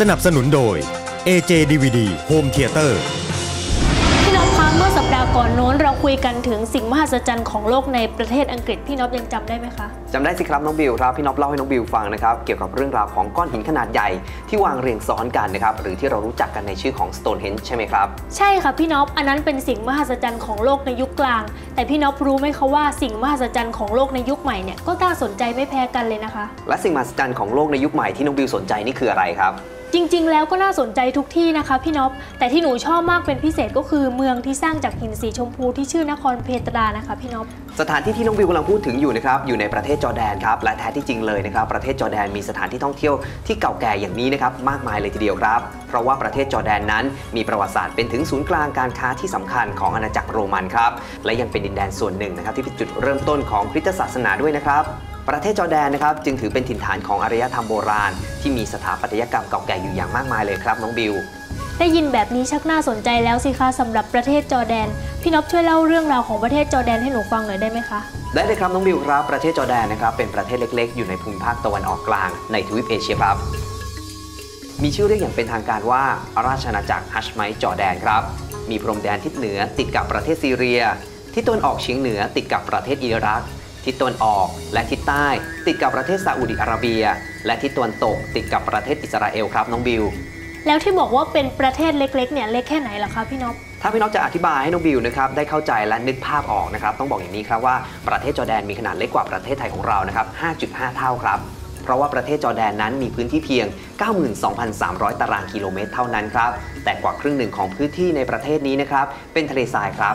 สนับสนุนโดย AJ DVD Home Theater พี่น้องคะเมื่อสัปดาห์ก่อนโน้นเราคุยกันถึงสิ่งมหัศจรรย์ของโลกในประเทศอังกฤษพี่น็อปยังจำได้ไหมคะ จำได้สิครับน้องบิวครับพี่น็อปเล่าให้น้องบิวฟังนะครับเกี่ยวกับเรื่องราวของก้อนหินขนาดใหญ่ที่วางเรียงซ้อนกันนะครับหรือที่เรารู้จักกันในชื่อของ Stonehenge ใช่ไหมครับ ใช่ค่ะพี่น็อปอันนั้นเป็นสิ่งมหัศจรรย์ของโลกในยุคกลาง แต่พี่น็อปรู้ไหมคะว่าสิ่งมหัศจรรย์ของโลกในยุคใหม่เนี่ยก็น่าสนใจไม่แพ้กันเลยนะคะ และสิ่งมหัศจรรย์ของโลกในยุคใหม่ที่น้องบิวสนใจนี่คืออะไรครับ จริงๆ แล้วก็น่าสนใจทุกที่นะคะพี่น็อปแต่ที่หนูชอบมากเป็นพิเศษก็คือเมืองที่สร้างจากหินสีชมพูที่ชื่อนครเพตรานะคะพี่น็อปสถานที่ที่น้องบิวกำลังพูดถึงอยู่นะครับอยู่ในประเทศจอร์แดนครับและแท้ที่จริงเลยนะครับประเทศจอร์แดนมีสถานที่ท่องเที่ยวที่เก่าแก่อย่างนี้นะครับมากมายเลยทีเดียวครับ เพราะว่าประเทศจอร์แดนนั้น มีประวัติศาสตร์เป็นถึงศูนย์กลางการค้าที่สำคัญของอาณาจักรโรมันครับและยังเป็นดินแดนส่วนหนึ่งนะครับที่เป็นจุดเริ่มต้นของคริสตศาสนาด้วยนะครับ ประเทศจอร์แดนนะครับจึงถือเป็นถิ่นฐานของอารยธรรมโบราณ ที่มีสถาปัตยกรรมเก่าแก่อยู่อย่างมากมายเลยครับน้องบิวได้ยินแบบนี้ชักน่าสนใจแล้วสิคะสำหรับประเทศจอร์แดน พี่น็อปช่วยเล่าเรื่องราวของประเทศจอร์แดนให้หนูฟังหน่อยได้ไหมคะได้เลยครับน้องบิวครับประเทศจอร์แดนนะครับเป็นประเทศเล็กๆ อยู่ในภูมิภาคตะวันออกกลางในทวีปเอเชียครับ มีชื่อเรียกอย่างเป็นทางการว่าราชอาณาจักรฮัชไมต์จอร์แดนครับ มีพรมแดนทิศเหนือติดกับประเทศซีเรียทิศตะวันออกเฉียงเหนือติดกับประเทศอิรัก ทิศตะวันออก และทิศใต้ ติดกับประเทศซาอุดิอาระเบีย และทิศตะวันตก ติดกับประเทศอิสราเอลครับน้องบิว แล้วที่บอกว่าเป็นประเทศเล็กๆเนี่ยเล็กแค่ไหนล่ะคะพี่น็อปถ้าพี่น้องจะอธิบายให้น้องบิวนะครับได้เข้าใจและนึกภาพออกนะครับต้องบอกอย่างนี้ครับว่าประเทศจอร์แดนมีขนาดเล็กกว่าประเทศไทยของเรานะครับ 5.5 เท่าครับเพราะว่าประเทศจอร์แดนนั้นมีพื้นที่เพียง 92,300 ตารางกิโลเมตรเท่านั้นครับ แต่กว่าครึ่งหนึ่งของพื้นที่ในประเทศนี้นะครับ เป็นทะเลทรายครับ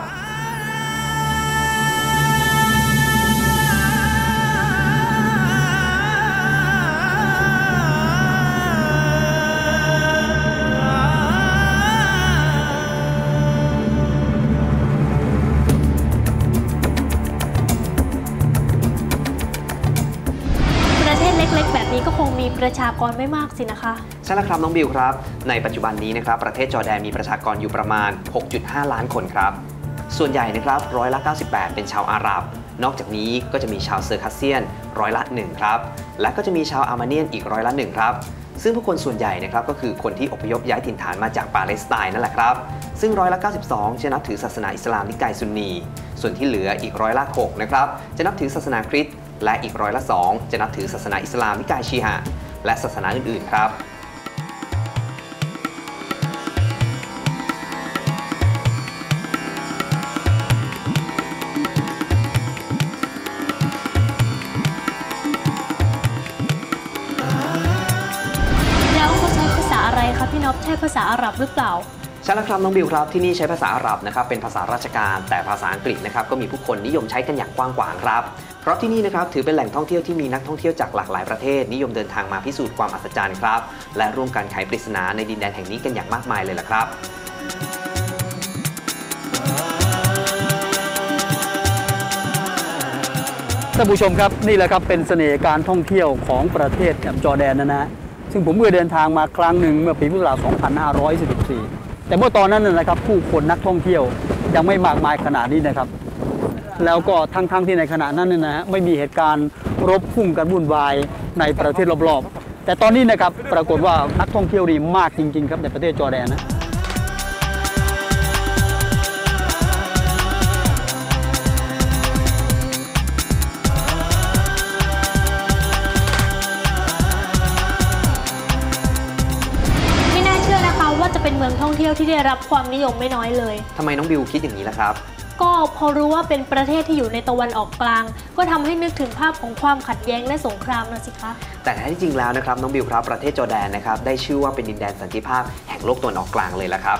รไม่มากสินะคะ ใช่แล้วครับน้องบิวครับ ในปัจจุบันนี้นะครับประเทศจอร์แดนมีประชากรอยู่ประมาณ 6.5 ล้านคนครับ ส่วนใหญ่นะครับร้อยละ 98 เป็นชาวอาหรับ นอกจากนี้ก็จะมีชาวเซอร์คัสเซียนร้อยละ1ครับ และก็จะมีชาวอาร์เมเนียนอีกร้อยละ1ครับซึ่งผู้คนส่วนใหญ่นะครับก็คือคนที่อพยพย้ายถิ่นฐานมาจากปาเลสไตน์นั่นแหละครับ ซึ่งร้อยละ 92 จะนับถือศาสนาอิสลามนิกายซุนนี ส่วนที่เหลืออีกร้อยละ6นะครับจะนับถือศาสนาคริสต์และอีกร้อยละ 2 จะนับถือศาสนาอิสลามนิกายชีฮะ และศาสนาอื่น ๆ ครับแล้วเขาใช้ภาษาอะไรคะพี่น็อปใช่ภาษาอาหรับหรือเปล่า ใช่แล้วครับน้องบิวครับที่นี่ใช้ภาษาอาหรับนะครับเป็นภาษาราชการแต่ภาษาอังกฤษนะครับก็มีผู้คนนิยมใช้กันอย่างกว้างขวางครับ เพราะที่นี่นะครับถือเป็นแหล่งท่องเที่ยวที่มีนักท่องเที่ยวจากหลากหลายประเทศ นิยมเดินทางมาพิสูจน์ความอัศจรรย์ครับ และร่วมกันไขปริศนาในดินแดนแห่งนี้กันอย่างมากมายเลยล่ะครับท่านผู้ชมครับนี่แหละครับเป็นเสน่ห์การท่องเที่ยวของประเทศจอร์แดนนะนะฮะซึ่งผมเคยเดินทางมาครั้งหนึ่งเมื่อปีพุทธศักราช 2544แต่เมื่อตอนนั้นนะครับผู้คนนักท่องเที่ยวยังไม่มากมายขนาดนี้นะครับ แล้วก็ทั้งๆที่ในขณะนั้นเนยนะฮะไม่มีเหตุการณ์รบพุ่งกันวุ่นวายในประเทศรอบๆ แต่ตอนนี้นะครับปรากฏว่านักท่องเที่ยวดีมากจริง ๆ ครับในประเทศจอร์แดนนะไม่น่าเชื่อนะคะว่าจะเป็นเมืองท่องเที่ยวที่ได้รับความนิยมไม่น้อยเลย ทำไมน้องบิวคิดอย่างนี้ล่ะครับ ก็พอรู้ว่าเป็นประเทศที่อยู่ในตะวันออกกลาง ก็ทำให้นึกถึงภาพของความขัดแย้งและสงครามนะสิคะแต่แท้ที่จริงแล้วนะครับน้องบิวครับประเทศจอร์แดนนะครับได้ชื่อว่าเป็นดินแดนสันติภาพแห่งโลกตะวันออกกลางเลยละครับ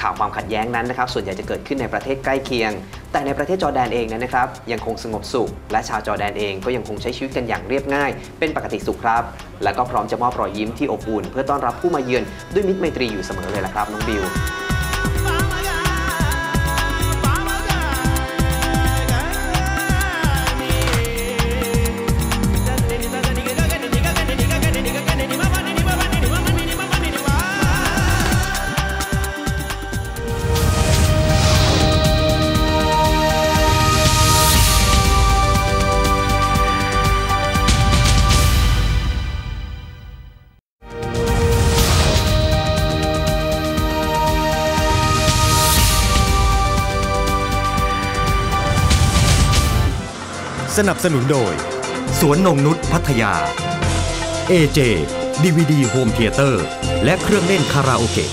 ข่าวความขัดแย้งนั้นนะครับส่วนใหญ่จะเกิดขึ้นในประเทศใกล้เคียง แต่ในประเทศจอร์แดนเองนั้นนะครับยังคงสงบสุข และชาวจอร์แดนเองก็ยังคงใช้ชีวิตกันอย่างเรียบง่าย เป็นปกติสุขครับ และก็พร้อมจะมอบรอยยิ้มที่อบอุ่น เพื่อต้อนรับผู้มาเยือนด้วยมิตรไมตรีอยู่เสมอเลยละครับน้องบิว นับสนุนโดย สวนนงนุษย์พัทยา AJ DVD Home Theater และเครื่องเล่นคาราโอเกะ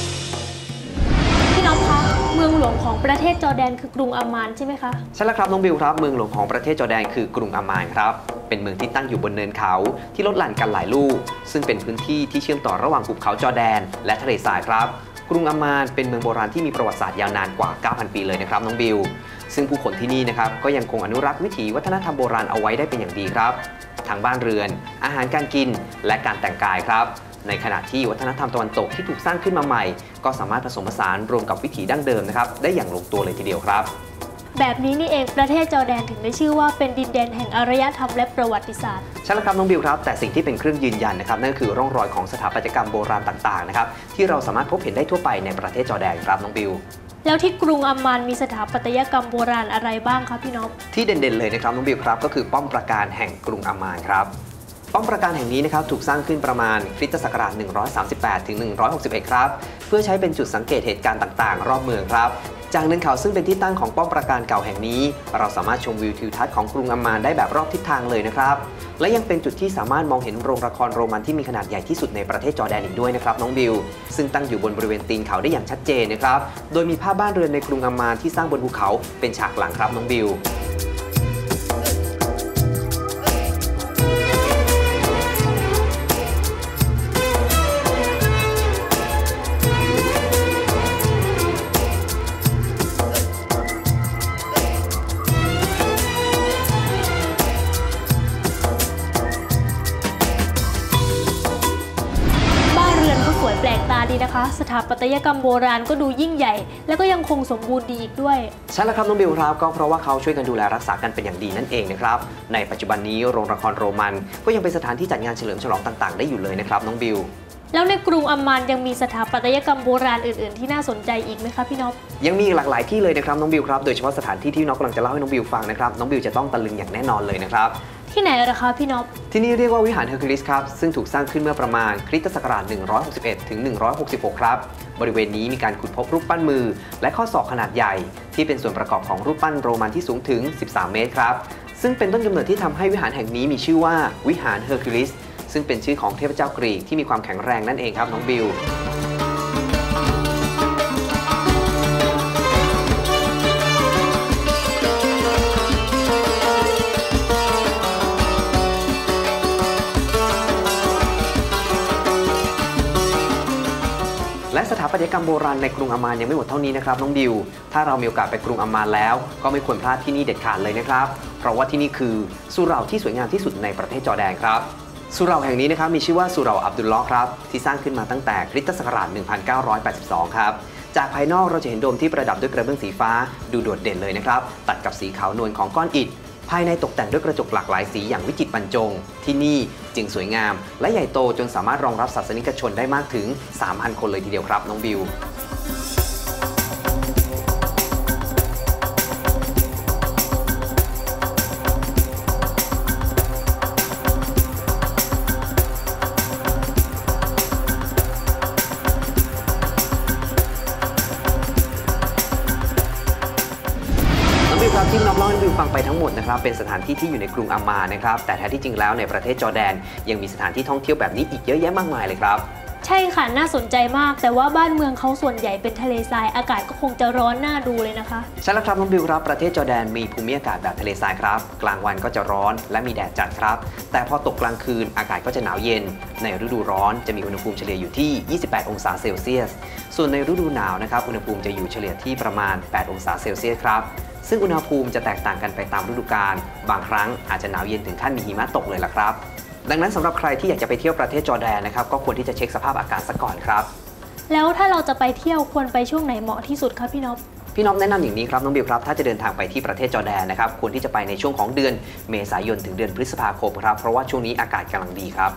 พี่น้องคะเมืองหลวงของประเทศจอร์แดนคือกรุงอามมานใช่ไหมคะใช่แล้วครับน้องบิวครับ เมืองหลวงของประเทศจอร์แดนคือกรุงอามมานครับเป็นเมืองที่ตั้งอยู่บนเนินเขาที่ลดหลั่นกันหลายลูก ซึ่งเป็นพื้นที่ที่เชื่อมต่อระหว่างภูเขาจอร์แดน และทะเลทรายครับ กรุงอามมานเป็นเมืองโบราณที่มีประวัติศาสตร์ยาวนานกว่า 9,000 ปีเลยนะครับน้องบิว ซึ่งผู้คนที่นี่นะครับก็ยังคงอนุรักษ์วิถีวัฒนธรรมโบราณเอาไว้ได้เป็นอย่างดีครับ ทางบ้านเรือน อาหารการกิน และการแต่งกายครับ ในขณะที่วัฒนธรรมตะวันตกที่ถูกสร้างขึ้นมาใหม่ ก็สามารถผสมผสานรวมกับวิถีดั้งเดิมนะครับได้อย่างลงตัวเลยทีเดียวครับ แบบนี้นี่เองประเทศจอร์แดนถึงได้ชื่อว่าเป็นดินแดนแห่งอารยธรรมและประวัติศาสตร์ใช่แล้วครับน้องบิวครับ แต่สิ่งที่เป็นเครื่องยืนยันนะครับนั่นก็คือร่องรอยของสถาปัตยกรรมโบราณต่างๆนะครับที่เราสามารถพบเห็นได้ทั่วไปในประเทศจอร์แดนครับน้องบิว แล้วที่กรุงอัมมันมีสถาปัตยกรรมโบราณอะไรบ้างคะพี่นพที่เด่นๆเลยนะครับน้องบิวครับ ก็คือป้อมปราการแห่งกรุงอัมมานครับป้อมปราการแห่งนี้นะครับถูกสร้างขึ้นประมาณคริสตศักราช 138 ถึง 161 ครับ เพื่อใช้เป็นจุดสังเกตเหตุการณ์ต่างๆ รอบเมืองครับ จากเนินเขาซึ่งเป็นที่ตั้งของป้อมปราการเก่าแห่งนี้ เราสามารถชมวิวทิวทัศน์ของกรุงอัมมานได้แบบรอบทิศทางเลยนะครับ และยังเป็นจุดที่สามารถมองเห็นโรงละครโรมันที่มีขนาดใหญ่ที่สุดในประเทศจอร์แดนอีกด้วยนะครับน้องบิว ซึ่งตั้งอยู่บนบริเวณตีนเขาได้อย่างชัดเจนนะครับ โดยมีภาพบ้านเรือนในกรุงอัมมานที่สร้างบนภูเขาเป็นฉากหลังครับน้องบิว ตยกรรมโบราณก็ดูยิ่งใหญ่ และก็ยังคงสมบูรณ์ดีอีกด้วย ใช่แล้วครับน้องบิวครับก็เพราะว่าเขาช่วยกันดูแลรักษากันเป็นอย่างดีนั่นเองนะครับ ในปัจจุบันนี้โรงละครโรมัน ก็ยังเป็นสถานที่จัดงานเฉลิมฉลองต่างๆ ได้อยู่เลยนะครับน้องบิวแล้วในกรุงอามมานยังมีสถาปัตยกรรมโบราณอื่น ๆ ที่น่าสนใจอีกไหมคะพี่นพยังมีอีกหลากหลายที่เลยนะครับน้องบิวครับโดยเฉพาะสถานที่ที่น้องกำลังจะเล่าให้น้องบิวฟังนะครับน้องบิวจะต้องตะลึงอย่างแน่นอนเลยนะครับ ที่ไหนล่ะคะพี่นพที่นี่เรียกว่าวิหารเฮอร์คิวลิสครับ ซึ่งถูกสร้างขึ้นเมื่อประมาณคริสตศักราช 161 ถึง 166 ครับ บริเวณนี้มีการขุดพบรูปปั้นมือ และข้อศอกขนาดใหญ่ ที่เป็นส่วนประกอบของรูปปั้นโรมันที่สูงถึง 13 เมตรครับ ซึ่งเป็นต้นกำเนิดที่ทำให้วิหารแห่งนี้มีชื่อว่าวิหารเฮอร์คิวลิสซึ่งเป็นชื่อของเทพเจ้ากรีกที่มีความแข็งแรงนั่นเองครับน้องบิล กรรมโบราณในกรุงอามานยังไม่หมดเท่านี้นะครับน้องดิว ถ้าเรามีโอกาสไปกรุงอามานแล้ว ก็ไม่ควรพลาดที่นี่เด็ดขาดเลยนะครับ เพราะว่าที่นี่คือสุเหร่าที่สวยงามที่สุดในประเทศจอร์แดนครับสุเหร่าแห่งนี้นะครับมีชื่อว่าสุเหร่าอับดุลลาะครับที่สร้างขึ้นมาตั้งแต่คริสตศักราช 1982 ครับจากภายนอกเราจะเห็นโดมที่ประดับด้วยกระเบื้องสีฟ้าดูโดดเด่นเลยนะครับตัดกับสีขาวนวลของก้อนอิฐ ภายในตกแต่งด้วยกระจกหลากหลายสีอย่างวิจิตรบรรจง ที่นี่จึงสวยงาม และใหญ่โตจนสามารถรองรับศาสนิกชนได้มากถึง 3,000 คนเลยทีเดียวครับน้องบิว ที่น้องเล่าให้น้องบิวฟังไปทั้งหมดนะครับเป็นสถานที่ที่อยู่ในกรุงอามานะครับแต่แท้ที่จริงแล้วในประเทศจอร์แดน ยังมีสถานที่ท่องเที่ยวแบบนี้อีกเยอะแยะมากมายเลยครับ ใช่ค่ะน่าสนใจมาก แต่ว่าบ้านเมืองเขาส่วนใหญ่เป็นทะเลทรายอากาศก็คงจะร้อนน่าดูเลยนะคะ ใช่แล้วครับน้องบิวครับประเทศจอร์แดนมีภูมิอากาศแบบทะเลทรายครับ กลางวันก็จะร้อนและมีแดดจัดครับ แต่พอตกกลางคืนอากาศก็จะหนาวเย็น ในฤดูร้อนจะมีอุณหภูมิเฉลี่ยอยู่ที่ 28 องศาเซลเซียส ส่วนในฤดูหนาวนะครับอุณหภูมิจะอยู่เฉลี่ยที่ประมาณ 8 องศาเซลเซียสครับ ซึ่งอุณหภูมิจะแตกต่างกันไปตามฤดูกาลบางครั้งอาจจะหนาวเย็นถึงขั้นมีหิมะตกเลยล่ะครับ ดังนั้นสำหรับใครที่อยากจะไปเที่ยวประเทศจอร์แดนนะครับก็ควรที่จะเช็คสภาพอากาศซะก่อนครับ แล้วถ้าเราจะไปเที่ยวควรไปช่วงไหนเหมาะที่สุดคะพี่นพพี่น้องแนะนำอย่างนี้ครับน้องบิวครับถ้าจะเดินทางไปที่ประเทศจอร์แดนนะครับควรที่จะไปในช่วงของเดือนเมษายนถึงเดือนพฤษภาคมครับเพราะว่าช่วงนี้อากาศกำลังดีครับ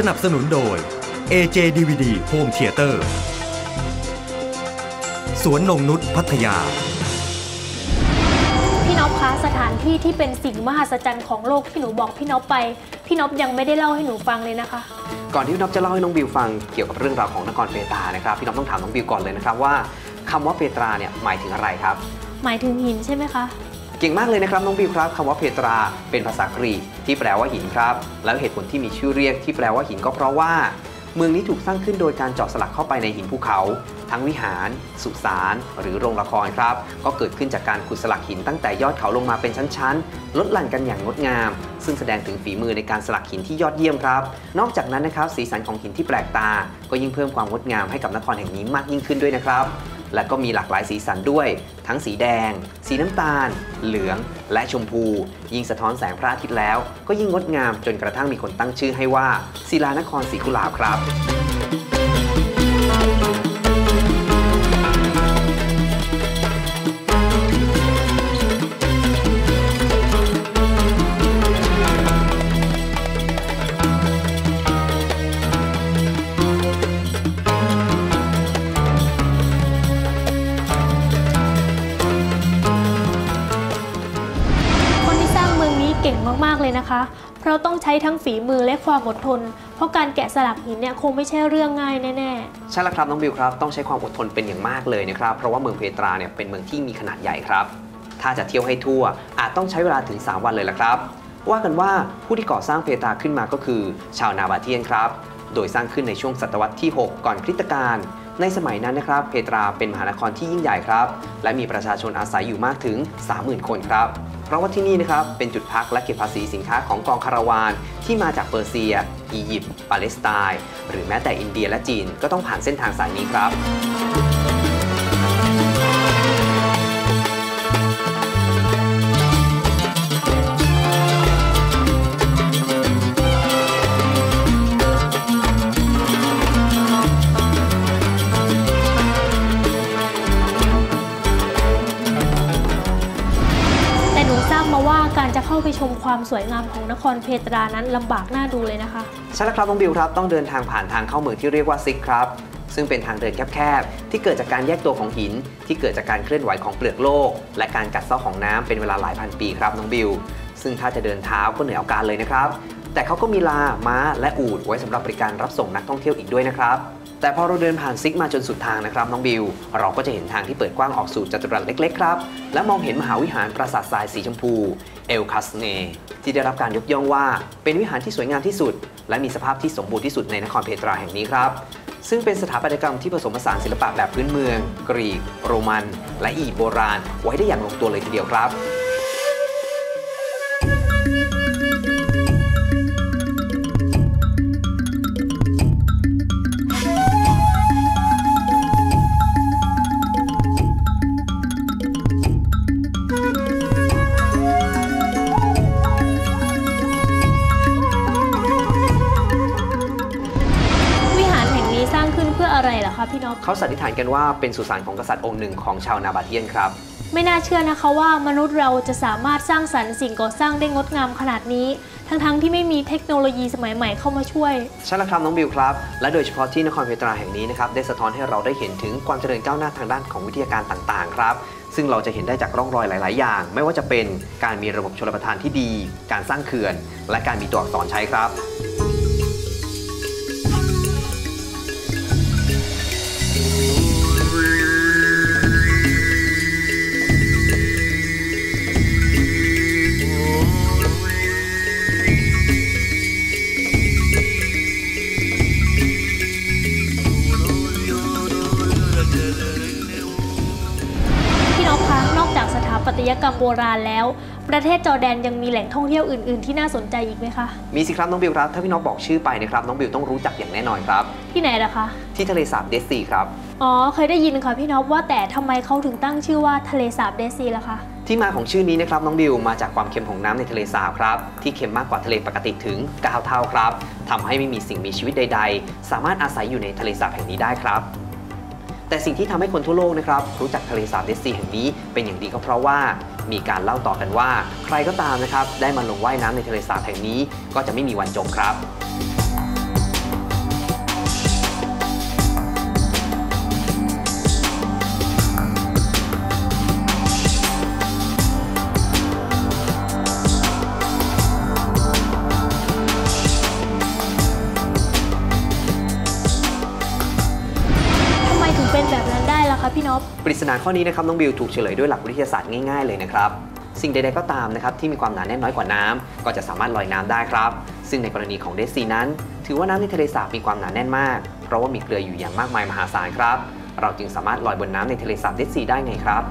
สนับสนุนโดย AJ DVD Home Theater สวนนงนุษย์พัทยา พี่นพคะสถานที่ที่เป็นสิ่งมหัศจรรย์ของโลกที่หนูบอกพี่นพไป พี่นพยังไม่ได้เล่าให้หนูฟังเลยนะคะ ก่อนที่พี่น้องจะเล่าให้น้องบิวฟังเกี่ยวกับเรื่องราวของนครเปตรานะครับพี่น้องต้องถามน้องบิวก่อนเลยนะครับว่าคำว่าเปตราเนี่ยหมายถึงอะไรครับ หมายถึงหินใช่ไหมคะ เก่งมากเลยนะครับน้องบิวครับคำว่าเพตราเป็นภาษากรีกที่แปลว่าหินครับ แล้วเหตุผลที่มีชื่อเรียกที่แปลว่าหินก็เพราะว่า เมืองนี้ถูกสร้างขึ้นโดยการเจาะสลักเข้าไปในหินภูเขา ทั้งวิหาร สุสาน หรือโรงละครครับ ก็เกิดขึ้นจากการขุดสลักหินตั้งแต่ยอดเขาลงมาเป็นชั้นๆ ลดหลั่นกันอย่างงดงาม ซึ่งแสดงถึงฝีมือในการสลักหินที่ยอดเยี่ยมครับ นอกจากนั้นนะครับสีสันของหินที่แปลกตา ก็ยิ่งเพิ่มความงดงามให้กับนครแห่งนี้มากยิ่งขึ้นด้วยนะครับ และก็มีหลากหลายสีสันด้วย ทั้งสีแดง สีน้ำตาล เหลือง และชมพู ยิ่งสะท้อนแสงพระอาทิตย์แล้ว ก็ยิ่งงดงามจนกระทั่งมีคนตั้งชื่อให้ว่าศิลานครสีกุหลาบครับ งนี้เก่งมากๆเลยนะคะ เพราะต้องใช้ทั้งฝีมือและความอดทน เพราะการแกะสลักหินเนี่ยคงไม่ใช่เรื่องง่ายแน่ใช่แล้วครับน้องบิวครับ ต้องใช้ความอดทนเป็นอย่างมากเลยนะครับ เพราะว่าเมืองเพตราเนี่ยเป็นเมืองที่มีขนาดใหญ่ครับ ถ้าจะเที่ยวให้ทั่วอาจต้องใช้เวลาถึง 3 วันเลยละครับ ว่ากันว่าผู้ที่ก่อสร้างเพตราขึ้นมาก็คือ ชาวนาบาเทียนครับ โดยสร้างขึ้นในช่วงศตวรรษที่ 6 ก่อนคริสตกาลในสมัยนั้นนะครับ เพตราเป็นมหานครที่ยิ่งใหญ่ครับ และมีประชาชนอาศัยอยู่มากถึง 30,000 คนครับ เพราะว่าที่นี่นะครับเป็นจุดพักและเก็บภาษีสินค้าของกองคาราวาน ที่มาจากเปอร์เซีย อียิปต์ปาเลสไตน์หรือแม้แต่อินเดียและจีนก็ต้องผ่านเส้นทางสายนี้ครับ ไปชมความสวยงามของนครเพตรานั้นลำบากน่าดูเลยนะคะ ใช่แล้วครับน้องบิวครับต้องเดินทางผ่านทางเข้าเมืองที่เรียกว่าซิกครับ ซึ่งเป็นทางเดินแคบๆ ที่เกิดจากการแยกตัวของหิน ที่เกิดจากการเคลื่อนไหวของเปลือกโลก และการกัดเซาะของน้ำเป็นเวลาหลายพันปีครับน้องบิว ซึ่งถ้าจะเดินเท้าก็เหนื่อยเอาการเลยนะครับ แต่เขาก็มีลา ม้า และอูฐไว้สำหรับบริการรับส่งนักท่องเที่ยวอีกด้วยนะครับแต่พอเราเดินผ่านซิกมาจนสุดทางนะครับน้องบิว เราก็จะเห็นทางที่เปิดกว้างออกสู่จัตุรัสเล็กๆครับ และมองเห็นมหาวิหารปราสาททรายสีชมพู เอลคัสเนที่ได้รับการยกย่องว่า เป็นวิหารที่สวยงามที่สุด และมีสภาพที่สมบูรณ์ที่สุดในนครเพตราแห่งนี้ครับ ซึ่งเป็นสถาปัตยกรรมที่ผสมผสานศิลปะแบบพื้นเมือง กรีก โรมัน และอียิปต์โบราณ ไว้ได้อย่างลงตัวเลยทีเดียวครับ สร้างขึ้นเพื่ออะไรเหรอคะพี่นพเขาเขาสันนิษฐานกันว่าเป็นสุสานของกษัตริย์องค์หนึ่งของชาวนาบาเทียนครับ ไม่น่าเชื่อนะคะว่ามนุษย์เราจะสามารถสร้างสรรค์สิ่งก่อสร้างได้งดงามขนาดนี้ ทั้งๆที่ไม่มีเทคโนโลยีสมัยใหม่เข้ามาช่วย ใช่แล้วครับน้องบิวครับ และโดยเฉพาะที่นครเพตราแห่งนี้นะครับได้สะท้อนให้เราได้เห็นถึงความเจริญก้าวหน้าทางด้านของวิทยาการต่างๆ ครับซึ่งเราจะเห็นได้จากร่องรอยหลาย ๆ อย่าง ไม่ว่าจะเป็นการมีระบบชลประทานที่ดี การสร้างเขื่อน และการมีตัวอักษรใช้ครับ โบราณแล้ว ประเทศจอร์แดนยังมีแหล่งท่องเที่ยวอื่น ๆ ที่น่าสนใจอีกไหมคะ มีสิครับน้องบิวครับ ถ้าพี่น้องบอกชื่อไปนะครับน้องบิวต้องรู้จักอย่างแน่นอนครับ ที่ไหนล่ะคะ ที่ทะเลสาบเดซีครับ อ๋อ เคยได้ยินค่ะพี่นพว่าแต่ทำไมเขาถึงตั้งชื่อว่าทะเลสาบเดซีล่ะคะ ที่มาของชื่อนี้นะครับน้องบิวมาจากความเค็มของน้ำในทะเลสาบครับ ที่เค็มมากกว่าทะเลปกติถึง9เท่าครับทำให้ไม่มีสิ่งมีชีวิตใด ๆ สามารถอาศัยอยู่ในทะเลสาบแห่งนี้ได้ครับ แต่สิ่งที่ทำให้คนทั่วโลกนะครับรู้จักทะเลสาบเดซีแห่งนี้เป็นอย่างดีก็เพราะว่ามีการเล่าต่อกันว่า ใครก็ตามนะครับได้มาลงว่ายน้ำในทะเลสาบแห่งนี้ ก็จะไม่มีวันจมครับ ข้อนี้นะครับน้องบิวถูกเฉลยด้วยหลักวิทยาศาสตร์ง่ายๆเลยนะครับสิ่งใดๆก็ตามนะครับที่มีความหนาแน่นน้อยกว่าน้ำก็จะสามารถลอยน้ำได้ครับ ซึ่งในกรณีของเดซีนั้น ถือว่าน้ำในทะเลสาบมีความหนาแน่นมาก เพราะว่ามีเกลืออยู่อย่างมากมายมหาศาลครับ เราจึงสามารถลอยบนน้ำในทะเลสาบเดซีได้ไงครับ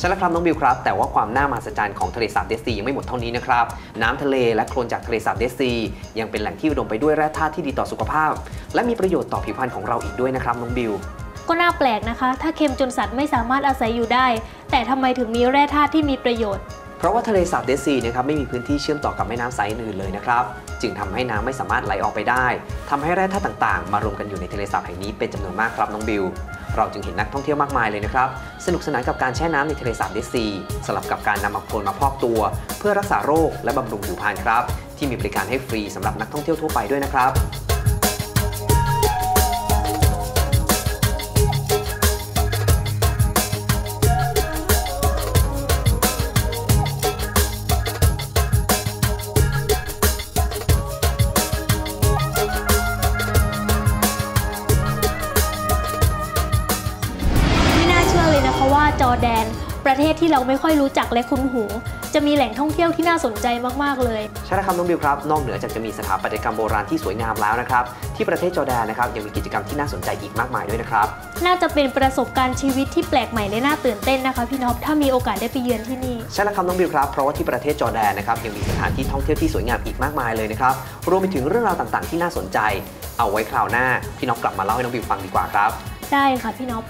ใช่แล้วครับน้องบิวครับ แต่ว่าความน่ามหัศจรรย์ของทะเลสาบเดซียังไม่หมดเท่านี้นะครับ น้ำทะเลและโคลนจากทะเลสาบเดซียังเป็นแหล่งที่อุดมไปด้วยแร่ธาตุที่ดีต่อสุขภาพ และมีประโยชน์ต่อผิวพรรณของเราอีกด้วยนะครับน้องบิวก็น่าแปลกนะคะ ถ้าเค็มจนสัตว์ไม่สามารถอาศัยอยู่ได้ แต่ทำไมถึงมีแร่ธาตุที่มีประโยชน์เพราะว่าทะเลสาบเดซีนะครับไม่มีพื้นที่เชื่อมต่อกับแม่น้ำสายอื่นเลยนะครับ จึงทำให้น้ำไม่สามารถไหลออกไปได้ทำให้แร่ธาตุต่างๆ มารวมกันอยู่ในทะเลสาบแห่งนี้เป็นจำนวนมากครับน้องบิว เราจึงเห็นนักท่องเที่ยวมากมายเลยนะครับ สนุกสนานกับการแช่น้ำในทะเลสาบเดซีสลับกับการนำเอาโคลนมาพอกตัว เพื่อรักษาโรคและบำรุงผิวพรรณครับ ที่มีบริการให้ฟรีสำหรับนักท่องเที่ยวทั่วไปด้วยนะครับ อร์แดน ประเทศที่เราไม่ค่อยรู้จักและคุ้นหู จะมีแหล่งท่องเที่ยวที่น่าสนใจมาก ๆ เลย ใช่แล้วครับน้องบิวครับ นอกเหนือจากจะมีสถาปัตยกรรมโบราณที่สวยงามแล้วนะครับ ที่ประเทศจอร์แดนนะครับยังมีกิจกรรมที่น่าสนใจอีกมากมายด้วยนะครับ น่าจะเป็นประสบการณ์ชีวิตที่แปลกใหม่และน่าตื่นเต้นนะคะพี่นพถ้ามีโอกาสได้ไปเยือนที่นี่ ใช่แล้วครับน้องบิวครับ เพราะว่าที่ประเทศจอร์แดนนะครับยังมีสถานที่ท่องเที่ยวที่สวยงามอีกมากมายเลยนะครับ รวมไปถึงเรื่องราวต่างๆ ที่น่าสนใจ เอาไว้คราวหน้าพี่น้องกลับมาเล่าให้น้องบิวฟังดีกว่าครับ ได้ค่ะพี่นพ